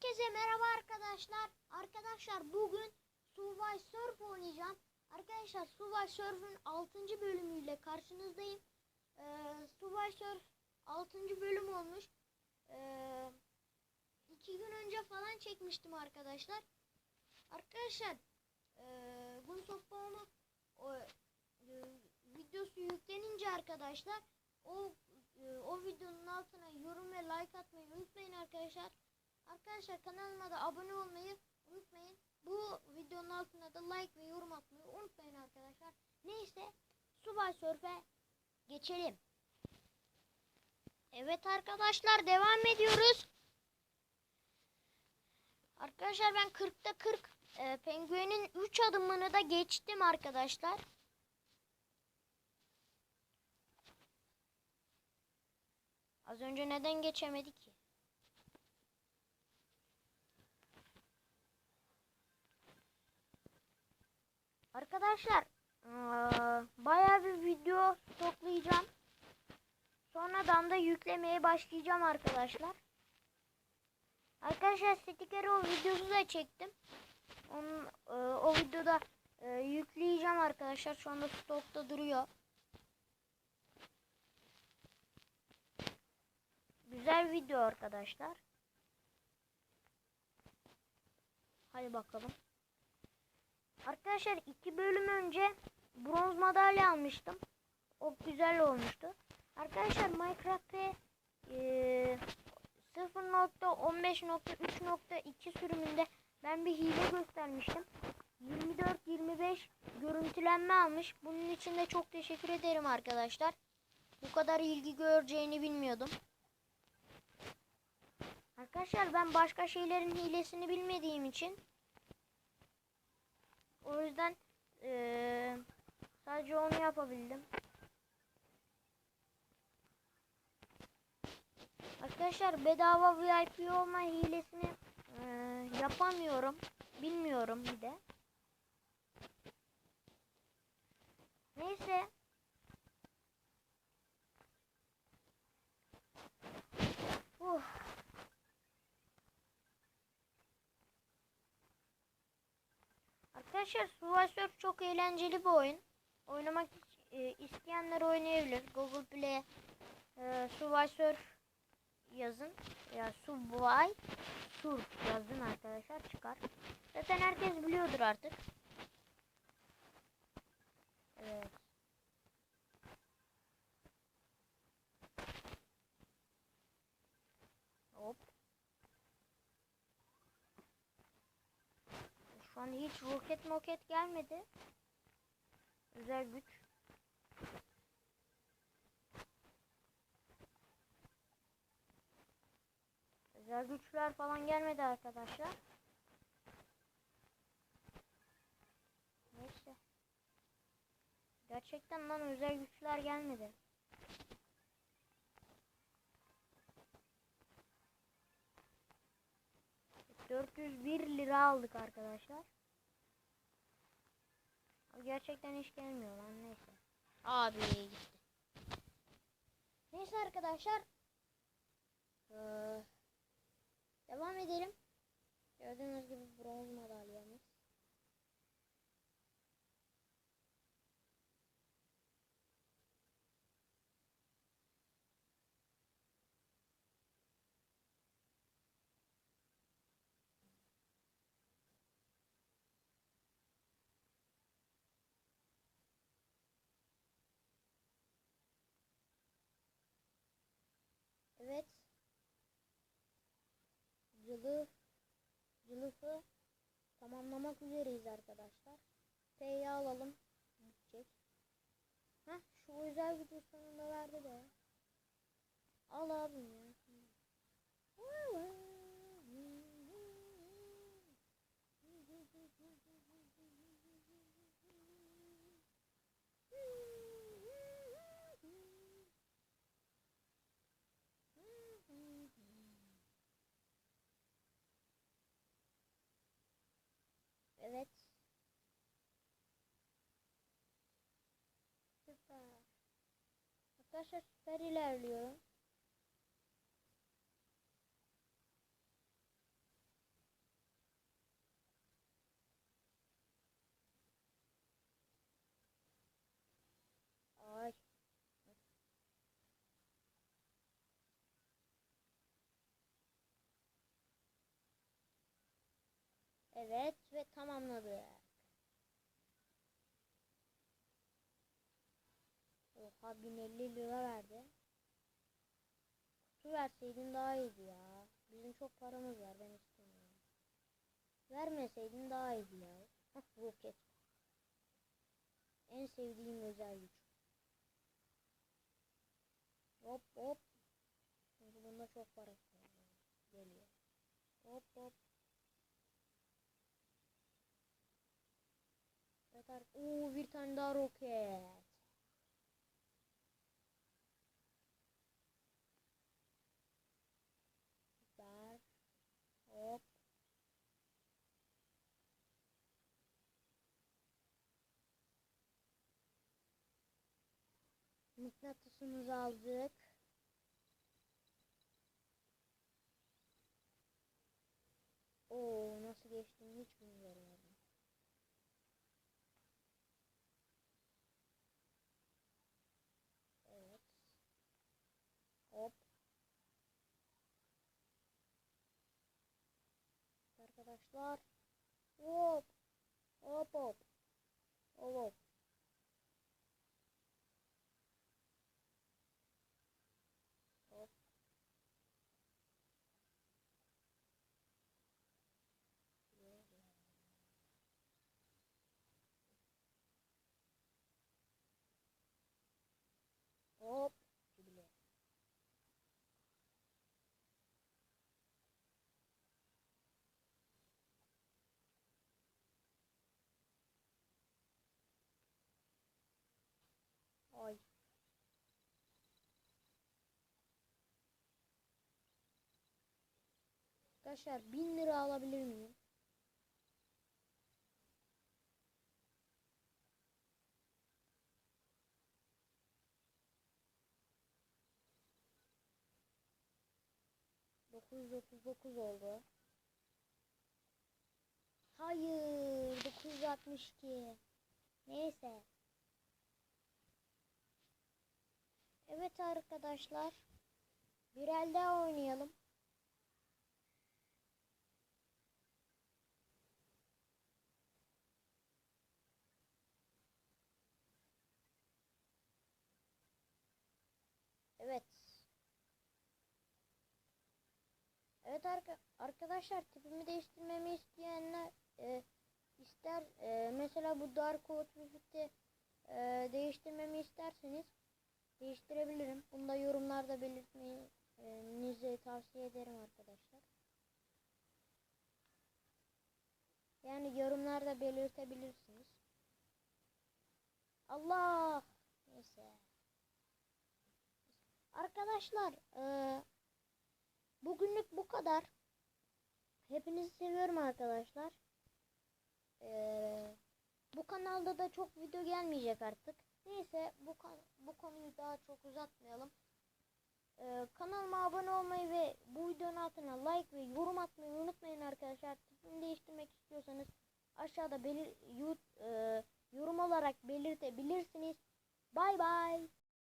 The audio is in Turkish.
Herkese merhaba arkadaşlar. Arkadaşlar bugün Subway Surf oynayacağım. Arkadaşlar Subway Surf'ün 6. bölümüyle karşınızdayım. Ee, Subway Surf 6. bölüm olmuş. Ee, iki gün önce falan çekmiştim arkadaşlar. Arkadaşlar ee, Gun Softball'u o e, videosu yüklenince arkadaşlar o e, o videonun altına yorum ve like atmayı unutmayın arkadaşlar. Arkadaşlar kanalıma da abone olmayı unutmayın. Bu videonun altına da like ve yorum atmayı unutmayın arkadaşlar. Neyse Subay Surf'e geçelim. Evet arkadaşlar devam ediyoruz. Arkadaşlar ben 40'ta 40 e, penguenin 3 adımını da geçtim arkadaşlar. Az önce neden geçemedik Arkadaşlar bayağı bir video stoklayacağım. Sonradan da yüklemeye başlayacağım arkadaşlar. Arkadaşlar stikeri o videosu da çektim. Onun, o videoda yükleyeceğim arkadaşlar. Şu anda stokta duruyor. Güzel video arkadaşlar. Hadi bakalım. Arkadaşlar iki bölüm önce bronz madalya almıştım. O güzel olmuştu. Arkadaşlar Minecraft'te eee 0.15.3.2 sürümünde ben bir hile göstermiştim. 24-25 görüntülenme almış. Bunun için de çok teşekkür ederim arkadaşlar. Bu kadar ilgi göreceğini bilmiyordum. Arkadaşlar ben başka şeylerin hilesini bilmediğim için o yüzden eee, sadece onu yapabildim. Arkadaşlar bedava VIP olma hilesini eee, yapamıyorum. Bilmiyorum bir de. Neyse. Arkadaşlar Surf çok eğlenceli bir oyun. Oynamak e, isteyenler oynayabilir. Google Play e, Surf yazın. Ya Subway Surf yazın arkadaşlar çıkar. Zaten herkes biliyordur artık. Evet. Hop. Şu an hiç roket moket gelmedi. Özel güç. Özel güçler falan gelmedi arkadaşlar. Neyse. Gerçekten lan özel güçler gelmedi. ...401 lira aldık arkadaşlar. Gerçekten hiç gelmiyor lan neyse. Abi gitti. Neyse arkadaşlar. Ee, devam edelim. Gördüğünüz gibi bronz madalyamız. Evet. Cılıf, cılıfı tamamlamak üzereyiz arkadaşlar. T'yi alalım. Bitecek. Heh, şu özel gücü sonunda verdi de. Al abi ya. Evet. Süper. Arkadaşlar süper ilerliyorum. ilerliyorum. Evet ve tamamladık. Oha 1050 lira verdi. Kutu verseydin daha iyiydi ya. Bizim çok paramız var ben istemiyorum. Vermeseydin daha iyiydi ya. Hah roket. En sevdiğim özel güç. Hop hop. Çünkü bunda çok para geliyor. Hop hop. Yeter. Oo bir tane daha roket. Süper. Hop. Mıknatısımızı aldık. Oo nasıl geçtiğini hiç bilmiyorum. Arkadaşlar. Hop. Hop hop. Hop. Hop. Hop. Arkadaşlar 1000 lira alabilir miyim? Dokuz otuz dokuz oldu. Hayır, 962. Neyse. Evet arkadaşlar. Bir el daha oynayalım. Evet. Evet arka arkadaşlar tipimi değiştirmemi isteyenler e, ister e, mesela bu Dark Refik'te e, değiştirmemi isterseniz değiştirebilirim. Bunu da yorumlarda belirtmenizi tavsiye ederim arkadaşlar. Yani yorumlarda belirtebilirsiniz. Allah! Neyse. Arkadaşlar eee, bugünlük bu kadar. Hepinizi seviyorum arkadaşlar. Eee, bu kanalda da çok video gelmeyecek artık. Neyse bu bu konuyu daha çok uzatmayalım. Eee, kanalıma abone olmayı ve bu videonun altına like ve yorum atmayı unutmayın arkadaşlar. Tipini değiştirmek istiyorsanız aşağıda belir eee, yorum olarak belirtebilirsiniz. Bay bay.